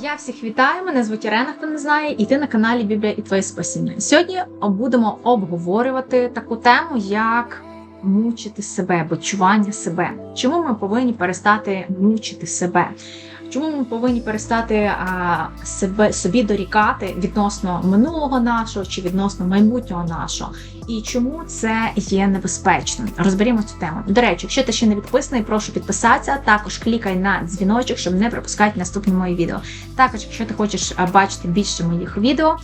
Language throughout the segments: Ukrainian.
Я всіх вітаю, мене звуть Ірена, хто не знає, і ти на каналі Біблія і Твоє Спасіння. Сьогодні будемо обговорювати таку тему, як мучити себе, почування себе. Чому ми повинні перестати мучити себе? Чому ми повинні перестати а, себе собі дорікати відносно минулого нашого чи відносно майбутнього нашого? І чому це є небезпечним? Розберімо цю тему. До речі, якщо ти ще не підписаний, прошу підписатися. Також клікай на дзвіночок, щоб не пропускати наступні мої відео. Також, якщо ти хочеш бачити більше моїх відео,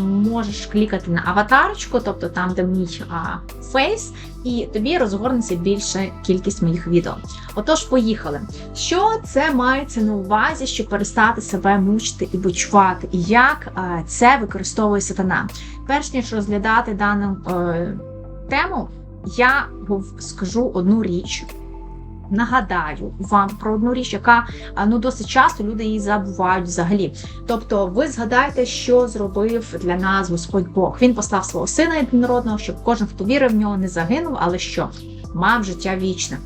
можеш клікати на аватарочку, тобто там, де мій фейс, і тобі розгорнеться більша кількість моїх відео. Отож, поїхали. Що це мається на увазі, щоб перестати себе мучити і бичувати, і як це використовує сатана? Перш ніж розглядати дану е, тему, я скажу одну річ. Нагадаю вам про одну річ, яка ну досить часто люди її забувають взагалі. Тобто, ви згадаєте, що зробив для нас Господь Бог. Він послав свого сина єдинородного, щоб кожен, хто вірив в нього, не загинув, але що мав життя вічне.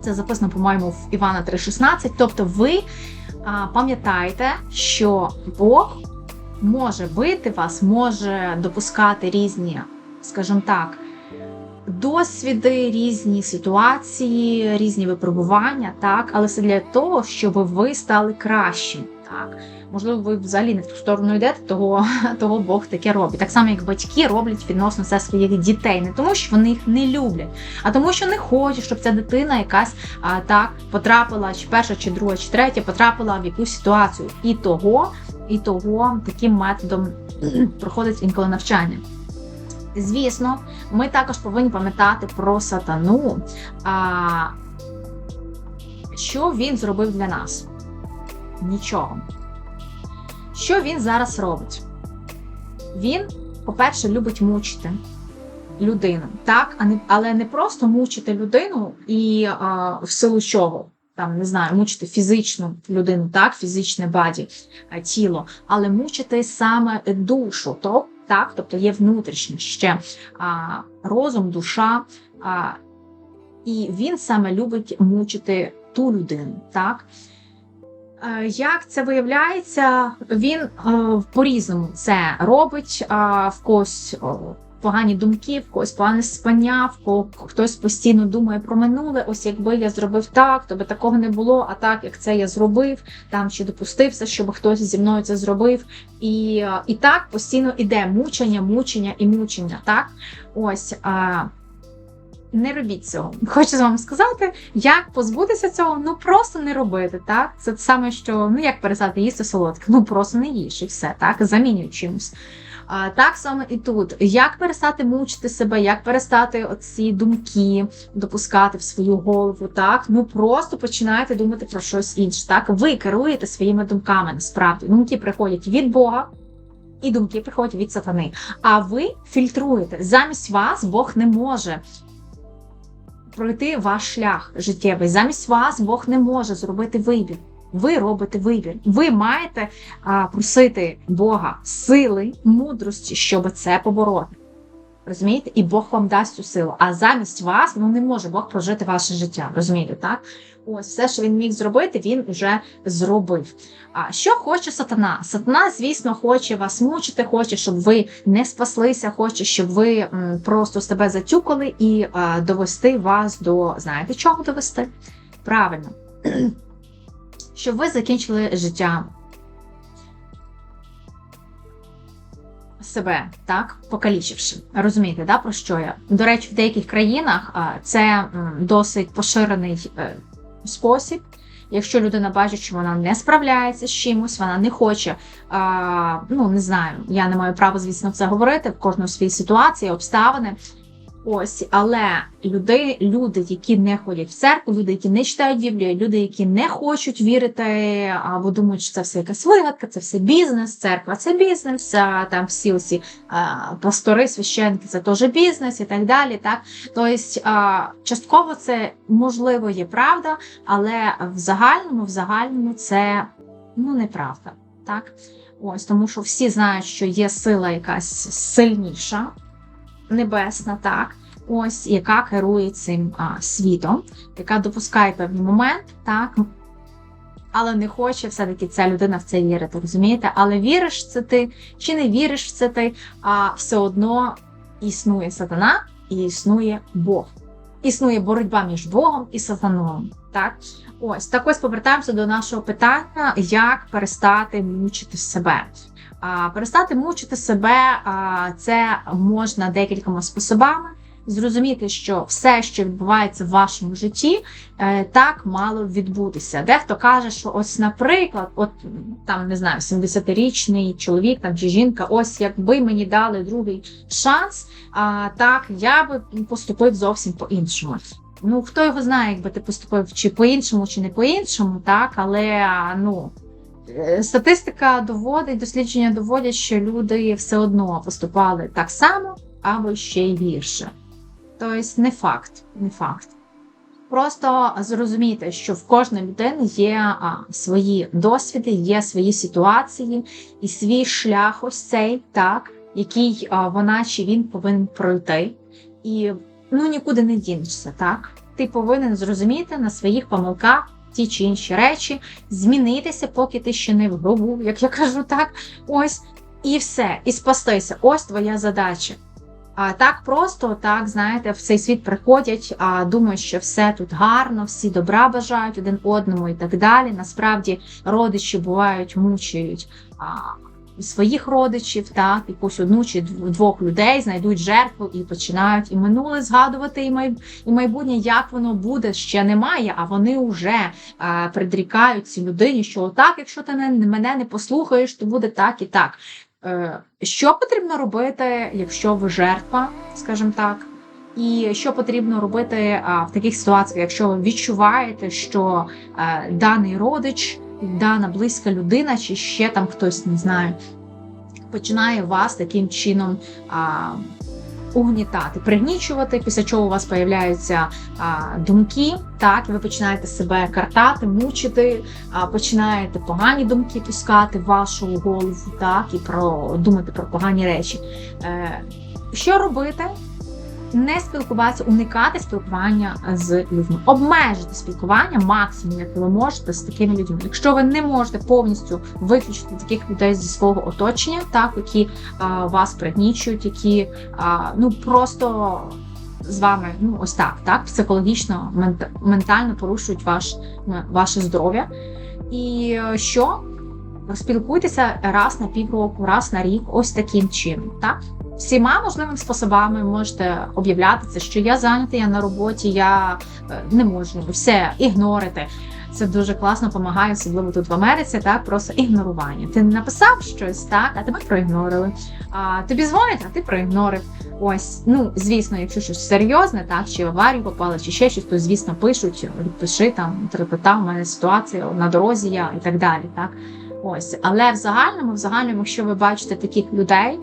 Це записано, по-моєму, в Івана 3,16. Тобто, ви пам'ятаєте, що Бог може бити вас, може допускати різні, скажімо так, досвіди, різні ситуації, різні випробування, так, але це для того, щоб ви стали кращим. Так, можливо, ви взагалі не в ту сторону йдете, того, того Бог таке робить. Так само, як батьки роблять відносно це своїх дітей, не тому, що вони їх не люблять, а тому, що не хочуть, щоб ця дитина якась а, так потрапила, чи перша, чи друга, чи третя, потрапила в якусь ситуацію. І того, і того таким методом проходить інколи навчання. Звісно, ми також повинні пам'ятати про сатану, а, що він зробив для нас. Нічого. Що він зараз робить? Він, по-перше, любить мучити людину, так? Але не просто мучити людину і а, в силу чого. Там не знаю, мучити фізичну людину, так, фізичне баді, тіло, але мучити саме душу, то, так, тобто є внутрішнє ще а, розум, душа, а, і він саме любить мучити ту людину, так. Е, Як це виявляється, він е, по-різному це робить. е, В когось погані думки, в когось погане спання, в кого хтось постійно думає про минуле. Ось якби я зробив так, то би такого не було. А так як це я зробив, там чи допустився, щоб хтось зі мною це зробив. І, і так постійно іде мучення, мучення і мучення. Так, ось. е, Не робіть цього. Хочу вам сказати, як позбутися цього, ну просто не робити. Так, це те саме, що ну як перестати їсти солодке, ну просто не їж і все, так замінюй чимось. Так само і тут. Як перестати мучити себе, як перестати оці думки допускати в свою голову, так ну просто починайте думати про щось інше. Так, ви керуєте своїми думками. Насправді думки приходять від Бога. І думки приходять від сатани. А ви фільтруєте. Замість вас Бог не може пройти ваш шлях життєвий. Замість вас Бог не може зробити вибір. Ви робите вибір. Ви маєте а, просити Бога сили, мудрості, щоб це побороти. Розумієте? І Бог вам дасть цю силу. А замість вас ну не може Бог прожити ваше життя. Розумієте, так? Ось все, що він міг зробити, він вже зробив. А що хоче сатана? Сатана, звісно, хоче вас мучити, хоче, щоб ви не спаслися, хоче, щоб ви м, просто себе затюкали і а, довести вас до знаєте, чого довести? Правильно, щоб ви закінчили життя себе, так, покалічивши. Розумієте, да, про що я? До речі, в деяких країнах це досить поширений е, спосіб. Якщо людина бачить, що вона не справляється з чимось, вона не хоче, а, ну не знаю, я не маю права, звісно, це говорити в кожної свої ситуації, обставини. Ось, але люди, люди, які не ходять в церкву, люди, які не читають Біблію, люди, які не хочуть вірити, або думають, що це все якась вигадка, це все бізнес, церква це бізнес, а там всі оці а, пастори, священники це теж бізнес і так далі. Так? Тобто, частково це можливо є правда, але в загальному, в загальному це ну, неправда. Так? Ось, тому що всі знають, що є сила якась сильніша небесна, так, ось яка керує цим а, світом, яка допускає певний момент, так, але не хоче все-таки ця людина в це вірити, розумієте? Але віриш це ти чи не віриш в це ти, а все одно існує сатана і існує Бог. Існує боротьба між Богом і сатаном. Так, ось так ось повертаємося до нашого питання, як перестати мучити себе. Перестати мучити себе це можна декількома способами. Зрозуміти, що все, що відбувається в вашому житті, е, так мало відбутися. Дехто каже, що ось, наприклад, от там не знаю, 70-річний чоловік там чи жінка, ось якби мені дали другий шанс, а так я би поступив зовсім по-іншому. Ну хто його знає, якби ти поступив чи по-іншому, чи не по-іншому, так, але ну. Статистика доводить, дослідження доводять, що люди все одно поступали так само або ще й гірше. Тобто не факт, не факт. Просто зрозумійте, що в кожної людини є свої досвіди, є свої ситуації і свій шлях ось цей, так, який вона чи він повинен пройти. І ну нікуди не дінешся, так? Ти повинен зрозуміти на своїх помилках ті чи інші речі, змінитися, поки ти ще не в гробу, як я кажу так. Ось, і все, і спастися. Ось твоя задача. А так просто, так знаєте, в цей світ приходять, а думають, що все тут гарно, всі добра бажають один одному і так далі. Насправді родичі бувають, мучають своїх родичів, так, якусь одну чи дв- двох людей знайдуть жертву і починають і минуле згадувати, і май, і майбутнє, як воно буде, ще немає, а вони вже а, предрікають цій людині, що отак, якщо ти не- мене не послухаєш, то буде так і так. Е, Що потрібно робити, якщо ви жертва, скажімо так, і що потрібно робити а, в таких ситуаціях, якщо ви відчуваєте, що е, даний родич, дана близька людина, чи ще там хтось не знаю, починає вас таким чином а, угнітати, пригнічувати, після чого у вас появляються а, думки, так, ви починаєте себе картати, мучити, а, починаєте погані думки пускати в вашу голову, так, і про думати про погані речі. Е, що робити? Не спілкуватися, уникати спілкування з людьми, обмежити спілкування максимум, як ви можете з такими людьми. Якщо ви не можете повністю виключити таких людей зі свого оточення, так які а, вас пригнічують, які а, ну просто з вами ну ось так, так психологічно, мент- ментально порушують ваш, ваше здоров'я. І е, що? Спілкуйтеся раз на півроку, раз на рік, ось таким чином. Так? Всіма можливими способами можете об'являти це, що я зайнятий, я на роботі, я е, не можу все ігнорити. Це дуже класно допомагає, особливо тут в Америці, так просто ігнорування. Ти написав щось, так, а тебе проігнорили. А тобі дзвонять, а ти проігнорив. Ось, ну звісно, якщо щось серйозне, так чи в аварію попали, чи ще щось, то звісно пишуть, відпиши там, трепета, у мене ситуація на дорозі я і так далі. Так ось, але в загальному, в загальному, якщо ви бачите таких людей,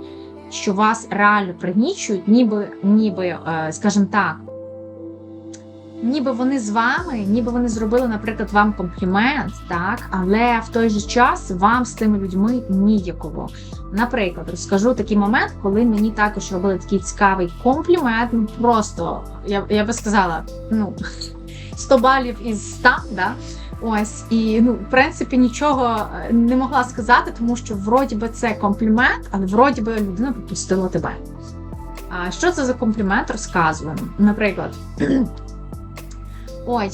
що вас реально пригнічують, ніби, ніби, е, скажімо так. Ніби вони з вами, ніби вони зробили, наприклад, вам комплімент, так, але в той же час вам з цими людьми ніяково. Наприклад, розкажу такий момент, коли мені також робили такий цікавий комплімент. Ну просто я, я би сказала, ну 100 балів із 100, да? Ось і ну, в принципі, нічого е, не могла сказати, тому що вроді би це комплімент, але вроді би людина попустила тебе. А що це за комплімент? Розказуємо. Наприклад, ой,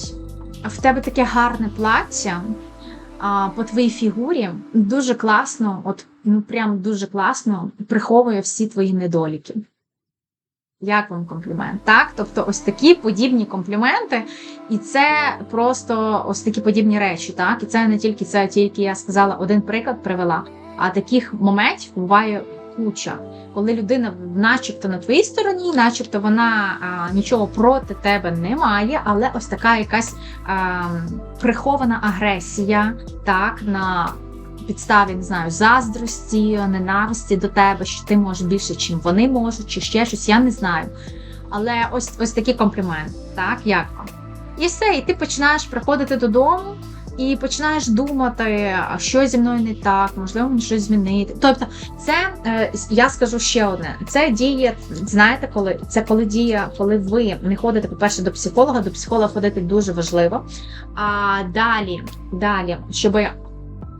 в тебе таке гарне плаття а, по твоїй фігурі дуже класно, от ну прям дуже класно приховує всі твої недоліки. Як вам комплімент? Так? Тобто ось такі подібні компліменти, і це просто ось такі подібні речі, так? І це не тільки це, тільки я сказала, один приклад привела, а таких моментів буває куча, коли людина начебто на твоїй стороні, начебто вона а, нічого проти тебе не має, але ось така якась а, прихована агресія, так, на підставі, не знаю, заздрості, ненависті до тебе, що ти можеш більше, чим вони можуть, чи ще щось, я не знаю. Але ось ось такий комплімент, так, як вам? І все, і ти починаєш приходити додому, і починаєш думати, а що зі мною не так, можливо, мені щось змінити. Тобто, це е, я скажу ще одне: це діє, знаєте, коли це коли діє, коли ви не ходите, по-перше, до психолога, до психолога ходити дуже важливо. А далі, далі, щоб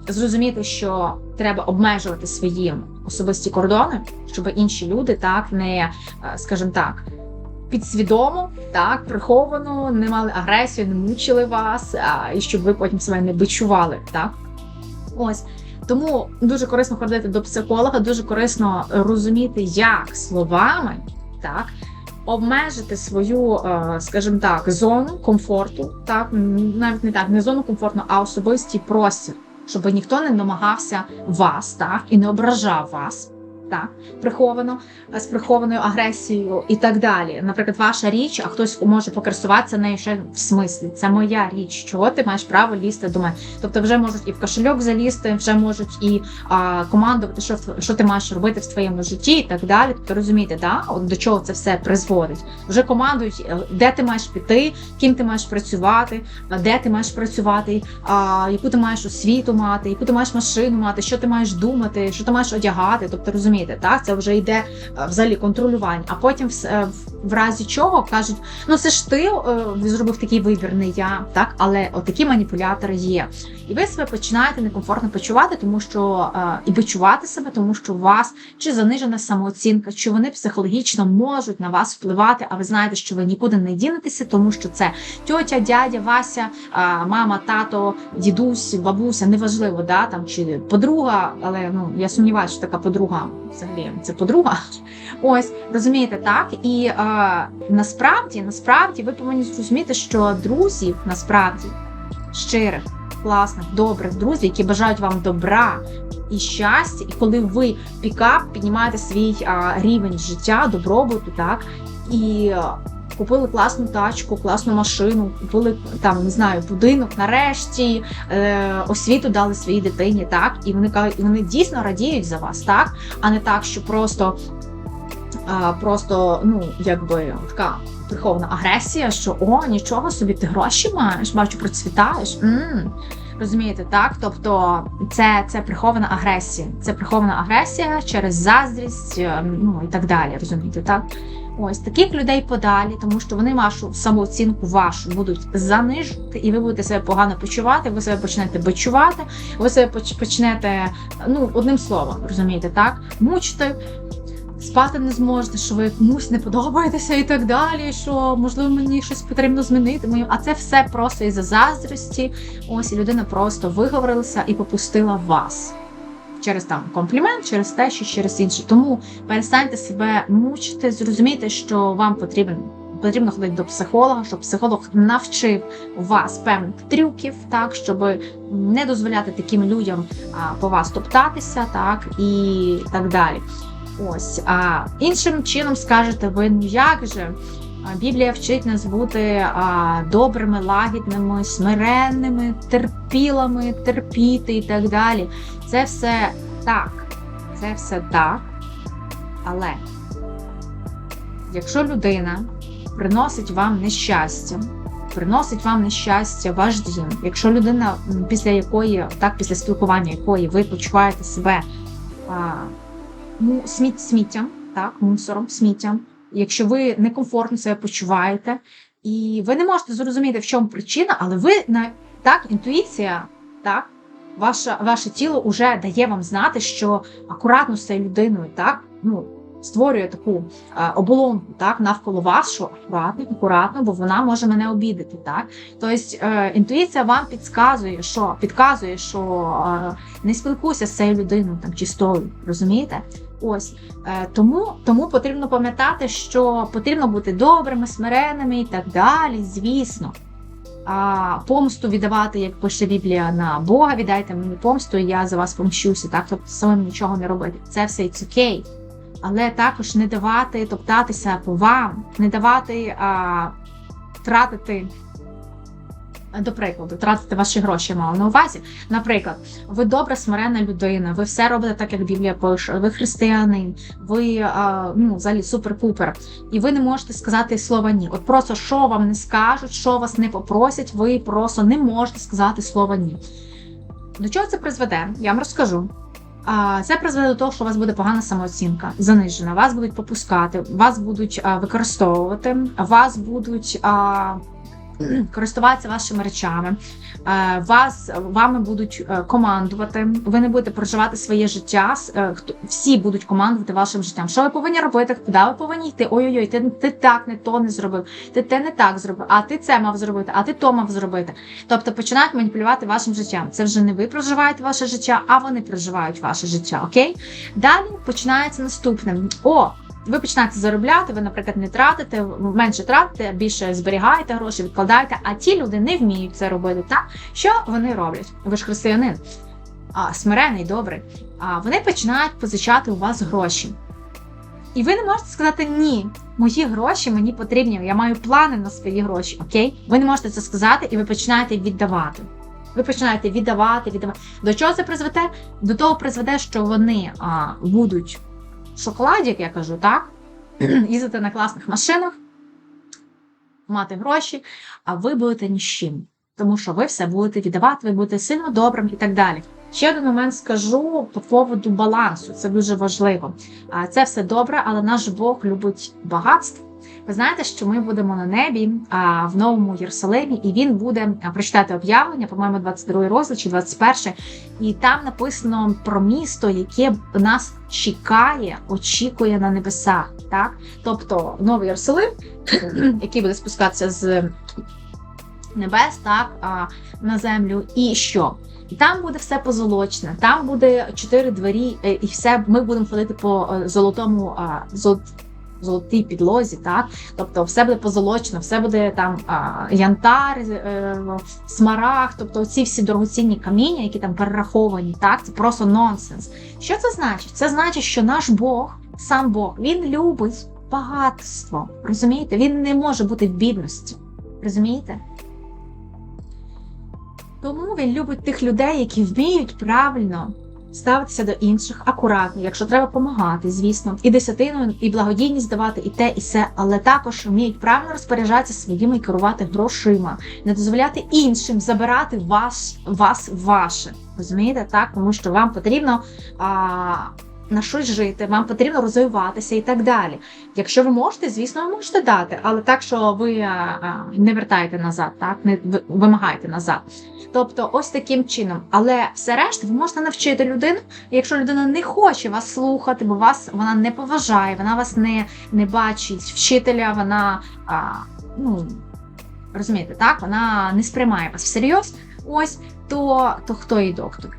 зрозуміти, що треба обмежувати свої особисті кордони, щоб інші люди так не, е, скажімо так. Підсвідомо, так, приховано, не мали агресію, не мучили вас, а, і щоб ви потім себе не бичували, так? Ось. Тому дуже корисно ходити до психолога, дуже корисно розуміти, як словами, так, обмежити свою, е, скажімо так, зону комфорту, так, навіть не так, не зону комфорту, а особистий простір, щоб ніхто не намагався вас, так, і не ображав вас так, приховано з прихованою агресією і так далі. Наприклад, ваша річ, а хтось може покористуватися нею ще в смислі. Це моя річ. Чого ти маєш право лізти до мене? Тобто, вже можуть і в кошельок залізти, вже можуть і а, командувати, що що ти маєш робити в своєму житті, і так далі. Тобто розумієте, да? От до чого це все призводить. Вже командують, е, де ти маєш піти, ким ти маєш працювати, де ти маєш працювати, а, яку ти маєш освіту мати, яку ти маєш машину мати, що ти маєш думати, що ти маєш одягати. Тобто розумієте розумієте, так це вже йде е, взагалі контролювання. А потім е, в, разі чого кажуть, ну це ж ти е, зробив такий вибір, не я, так, але отакі маніпулятори є. І ви себе починаєте некомфортно почувати, тому що і почувати себе, тому що у вас чи занижена самооцінка, чи вони психологічно можуть на вас впливати, а ви знаєте, що ви нікуди не дінетеся, тому що це тьотя, дядя, Вася, мама, тато, дідусь, бабуся, неважливо, да, там чи подруга, але ну я сумніваюся, що така подруга взагалі це подруга. Ось розумієте, так і е, насправді, насправді, ви повинні зрозуміти, що друзів насправді щирих, класних, добрих друзів, які бажають вам добра і щастя, і коли ви пікап піднімаєте свій е, рівень життя, добробуту, так і. Купили класну тачку, класну машину, купили там, не знаю, будинок, нарешті е, освіту дали своїй дитині, так, і вони вони дійсно радіють за вас, так, а не так, що просто, е, просто, ну, якби така. Прихована агресія, що о, нічого собі, ти гроші маєш, бачу, процвітаєш. М -м. Розумієте, так? Тобто це це прихована агресія. Це прихована агресія через заздрість, ем, ну і так далі. Розумієте, так? Ось таких людей подалі, тому що вони вашу самооцінку вашу будуть занижувати, і ви будете себе погано почувати. Ви себе почнете бичувати, ви себе почнете, ну одним словом, розумієте, так мучити. Спати не зможете, що ви комусь не подобаєтеся і так далі. Що можливо мені щось потрібно змінити. А це все просто із за заздрості. Ось і людина просто виговорилася і попустила вас через там комплімент, через те, що через інше. Тому перестаньте себе мучити, зрозумійте, що вам потрібен. Потрібно ходити до психолога, щоб психолог навчив вас певних трюків, так щоб не дозволяти таким людям по вас топтатися, так і так далі. Ось а іншим чином скажете ви, ну як же Біблія вчить нас бути а, добрими, лагідними, смиренними, терпілими, терпіти і так далі. Це все так. Це все так. Але якщо людина приносить вам нещастя, приносить вам нещастя ваш дім, якщо людина, після якої, так, після спілкування якої ви почуваєте себе а, сміт, сміттям, так, мусором, сміттям якщо ви некомфортно себе почуваєте, і ви не можете зрозуміти, в чому причина, але ви на так, інтуїція, так, ваше, ваше тіло вже дає вам знати, що акуратно з цією людиною, так, ну. Створює таку а, оболонку так навколо вас, що акуратно, акуратно, бо вона може мене обідати. Так, тобто е, інтуїція вам підказує, що підказує, що е, не спілкуйся з цією людиною там чи з тою, розумієте? Ось е, тому тому потрібно пам'ятати, що потрібно бути добрими, смиреними і так далі, звісно. А помсту віддавати, як пише Біблія, на Бога, віддайте мені помсту, і я за вас помщуся, так тобто самим нічого не робити. Це все it's окей. Але також не давати топтатися по вам, не давати а, втратити До прикладу, тратити ваші гроші мала на увазі. Наприклад, ви добра смиренна людина, ви все робите так, як Біблія пише, ви християнин, ви ну, взагалі супер-пупер, і ви не можете сказати слова ні. От просто що вам не скажуть, що вас не попросять, ви просто не можете сказати слова ні. До чого це призведе? Я вам розкажу. Це призведе до того, що у вас буде погана самооцінка, занижена. Вас будуть попускати, вас будуть використовувати, вас будуть користуватися вашими речами, е, вас вами будуть е, командувати. Ви не будете проживати своє життя. е, Всі будуть командувати вашим життям. Що ви повинні робити? Куди ви повинні йти? Ой-ой-ой, ти, ти так не то не зробив, ти те не так зробив, а ти це мав зробити, а ти то мав зробити. Тобто починають маніпулювати вашим життям. Це вже не ви проживаєте ваше життя, а вони проживають ваше життя. Окей? Далі починається наступне. О, ви починаєте заробляти, ви, наприклад, не тратите, менше тратите, більше зберігаєте гроші, відкладаєте, а ті люди не вміють це робити. Так? Що вони роблять? Ви ж християнин, а, смирений, добрий. А вони починають позичати у вас гроші. І ви не можете сказати ні, мої гроші мені потрібні, я маю плани на свої гроші. Окей? Ви не можете це сказати, і ви починаєте віддавати. Ви починаєте віддавати, віддавати. До чого це призведе? До того призведе, що вони а, будуть шоколаді, як я кажу, так? Їздити на класних машинах, мати гроші, а ви будете ні з чим. Тому що ви все будете віддавати, ви будете сильно добрим і так далі. Ще один момент скажу по поводу балансу. Це дуже важливо. Це все добре, але наш Бог любить багатство. Ви знаєте, що ми будемо на небі а, в новому Єрусалимі, і він буде прочитати об'явлення, по-моєму, 22 розділ чи 21, і там написано про місто, яке нас чекає, очікує на небесах. Так? Тобто новий Єрусалим, який буде спускатися з небес, так, а, на землю, і що? Там буде все позолочене, там буде чотири двері, е, і все ми будемо ходити по е, золотому а, золот, золотій підлозі, так? Тобто все буде позолочено, все буде там а, янтар, е, смарагд, тобто ці всі дорогоцінні каміння, які там перераховані, так? Це просто нонсенс. Що це значить? Це значить, що наш Бог, сам Бог, він любить багатство. Розумієте? Він не може бути в бідності. Розумієте? Тому він любить тих людей, які вміють правильно ставитися до інших акуратно, якщо треба допомагати, звісно, і десятину, і благодійність давати, і те, і все, але також вміють правильно розпоряджатися своїми і керувати грошима, не дозволяти іншим забирати вас, вас ваше. Розумієте, так? Тому що вам потрібно. А, на щось жити, вам потрібно розвиватися і так далі. Якщо ви можете, звісно, ви можете дати, але так, що ви а, а, не вертаєте назад, так не вимагаєте назад. Тобто, ось таким чином. Але все решта ви можете навчити людину. І якщо людина не хоче вас слухати, бо вас вона не поважає, вона вас не, не бачить, вчителя, вона а, ну розумієте, так, вона не сприймає вас всерйоз, ось то, то хто їй доктор?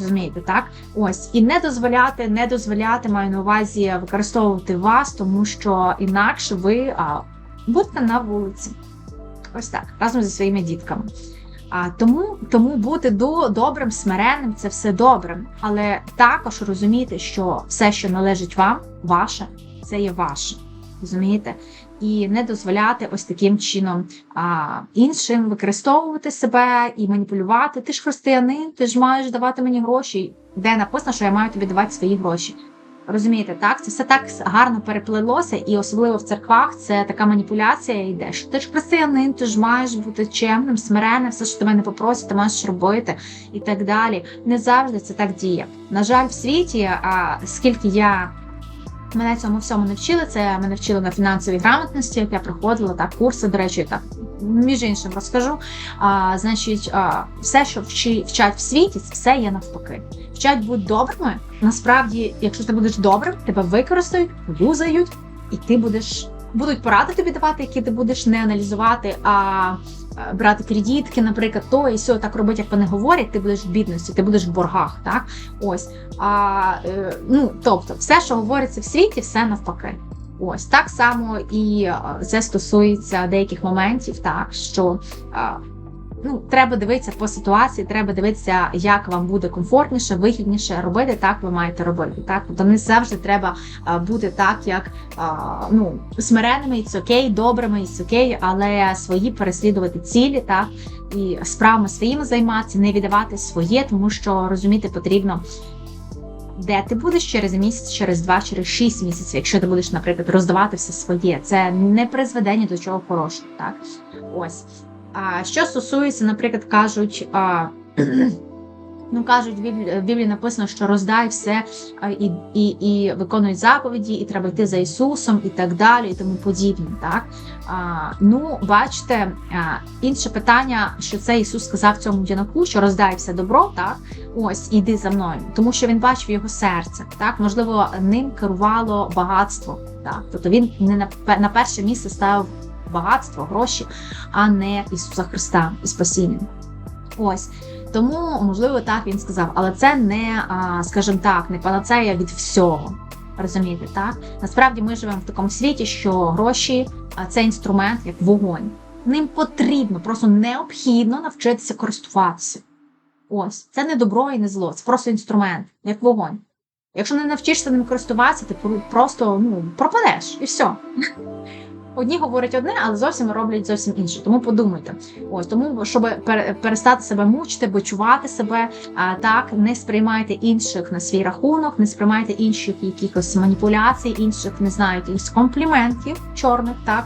Розумієте, так? Ось і не дозволяти, не дозволяти, маю на увазі використовувати вас, тому що інакше ви а, будете на вулиці. Ось так, разом зі своїми дітками. А тому, тому бути до, добрим, смиренним це все добре. Але також розумійте, що все, що належить вам, ваше, це є ваше. Розумієте? І не дозволяти ось таким чином а, іншим використовувати себе і маніпулювати. Ти ж християнин, ти ж маєш давати мені гроші. Де написано, що я маю тобі давати свої гроші. Розумієте, так? Це все так гарно переплелося, і особливо в церквах це така маніпуляція йде. Що ти ж християнин, ти ж маєш бути чемним, смиренним, все, що тебе не попросять, ти маєш робити і так далі. Не завжди це так діє. На жаль, в світі, а скільки я мене цьому всьому не вчили, це мене вчили на фінансовій грамотності, як я проходила так, курси, до речі, так між іншим розкажу. А, Значить, а, все, що вчи, вчать в світі, це все є навпаки. Вчать будь добрими. Насправді, якщо ти будеш добрим, тебе використають, юзають, і ти будеш будуть поради тобі давати, які ти будеш не аналізувати, а брати кредитки, наприклад, то і все так робити, як вони говорять, ти будеш в бідності, ти будеш в боргах. Так, ось. А, е, ну, тобто, все, що говориться в світі, все навпаки. Ось так само і е, це стосується деяких моментів, так що е, ну, треба дивитися по ситуації, треба дивитися, як вам буде комфортніше, вигідніше робити, так ви маєте робити. Так, тобто не завжди треба бути так, як ну, смиренними, і окей, добрими, і окей, але свої переслідувати цілі, так і справами своїми займатися, не віддавати своє, тому що розуміти потрібно. Де ти будеш через місяць, через два, через шість місяців, якщо ти будеш, наприклад, роздавати все своє, це не призведе ні до чого хорошого. Так ось. А що стосується, наприклад, кажуть, а, ну кажуть, в Біблії, написано, що роздай все і, і, і виконуй заповіді, і треба йти за Ісусом, і так далі, і тому подібне. Так а, ну, бачите, а, інше питання, що це Ісус сказав цьому дінаку, що роздай все добро, так ось іди за мною, тому що він бачив його серце. Так, можливо, ним керувало багатство. Так, тобто він не на, на перше місце ставив багатство, гроші, а не Ісуса Христа і спасіння. Ось. Тому, можливо, так він сказав, але це не, скажімо так, не панацея від всього. Розумієте, так? Насправді ми живемо в такому світі, що гроші це інструмент, як вогонь. Ним потрібно, просто необхідно навчитися користуватися. Ось, це не добро і не зло, це просто інструмент, як вогонь. Якщо не навчишся ним користуватися, ти просто ну, пропадеш і все. Одні говорять одне, але зовсім роблять зовсім інше. Тому подумайте. Ось тому, щоб пере- перестати себе мучити, бичувати себе, а так не сприймайте інших на свій рахунок, не сприймайте інших якихось маніпуляцій, інших не знаю, якихось компліментів чорних, так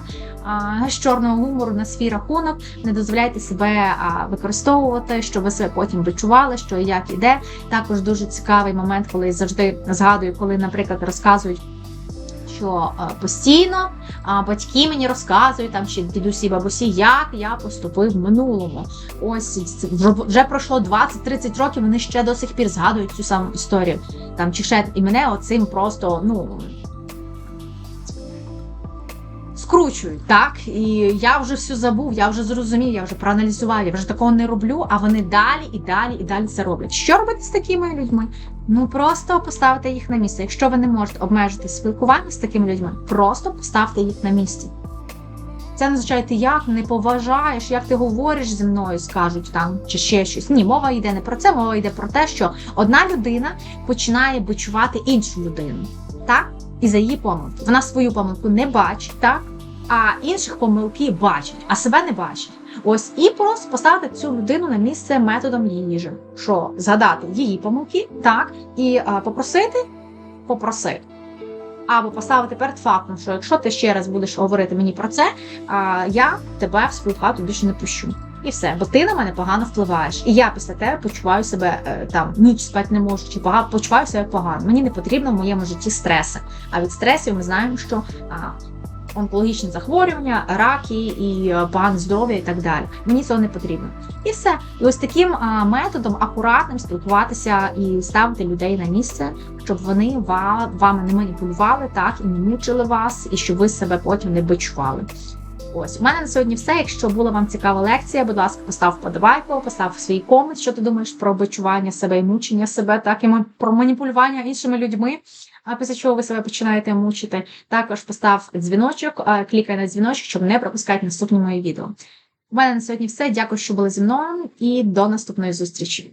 з чорного гумору на свій рахунок. Не дозволяйте себе використовувати, щоб ви себе потім відчували, що як іде. Також дуже цікавий момент, коли завжди згадую, коли, наприклад, розказують. Що е, постійно батьки мені розказують там чи дідусі, бабусі, як я поступив в минулому. Ось вже, пройшло 20-30 років. Вони ще до сих пір згадують цю саму історію. Там чи ще і мене оцим просто ну скручують, так? І я вже все забув, я вже зрозумів, я вже проаналізував, я вже такого не роблю, а вони далі і далі і далі це роблять. Що робити з такими людьми? Ну просто поставте їх на місце. Якщо ви не можете обмежити спілкування з такими людьми, просто поставте їх на місці. Це означає, ти як не поважаєш, як ти говориш зі мною, скажуть там чи ще щось. Ні, мова йде не про це, мова йде про те, що одна людина починає бичувати іншу людину, так? І за її помилки. Вона свою помилку не бачить, так? А інших помилки бачить, а себе не бачить. Ось і просто поставити цю людину на місце методом їжі. Що згадати її помилки, так, і а, попросити, попросити. Або поставити перед фактом, що якщо ти ще раз будеш говорити мені про це, а, я тебе в свою хату більше не пущу. І все, бо ти на мене погано впливаєш. І я після тебе почуваю себе е, там ніч спати не можу, чи погано почуваю себе погано. Мені не потрібно в моєму житті стреси. А від стресів ми знаємо, що а, онкологічні захворювання, раки і е, погане здоров'я і так далі. Мені цього не потрібно. І все. І ось таким методом акуратним спілкуватися і ставити людей на місце, щоб вони вами не маніпулювали, так і не мучили вас, і щоб ви себе потім не бичували. Ось у мене на сьогодні все. Якщо була вам цікава лекція, будь ласка, постав вподобайку, постав свій комент, що ти думаєш про бичування себе і мучення себе, так і про маніпулювання іншими людьми. А після чого ви себе починаєте мучити, також постав дзвіночок, клікай на дзвіночок, щоб не пропускати наступні мої відео. У мене на сьогодні все. Дякую, що були зі мною, і до наступної зустрічі.